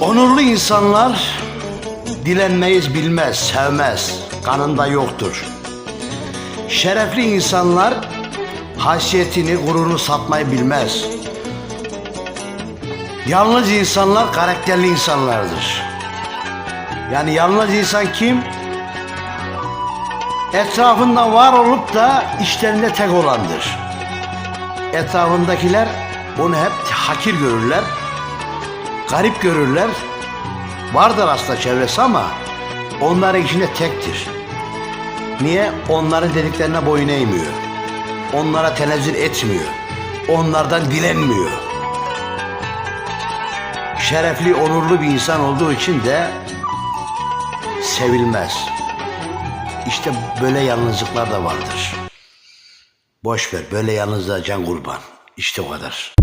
Onurlu insanlar dilenmeyiz bilmez, sevmez, kanında yoktur. Şerefli insanlar haysiyetini, gururunu satmayı bilmez. Yalnız insanlar karakterli insanlardır. Yani yalnız insan kim? Etrafında var olup da işlerinde tek olandır. Etrafındakiler onu hep hakir görürler, garip görürler. Vardır aslında çevresi ama onların içinde tektir. Niye? Onların dediklerine boyun eğmiyor. Onlara tenezzül etmiyor. Onlardan dilenmiyor. Şerefli, onurlu bir insan olduğu için de sevilmez. İşte böyle yalnızlıklar da vardır. Boş ver, böyle yalnızlığa can kurban. İşte o kadar.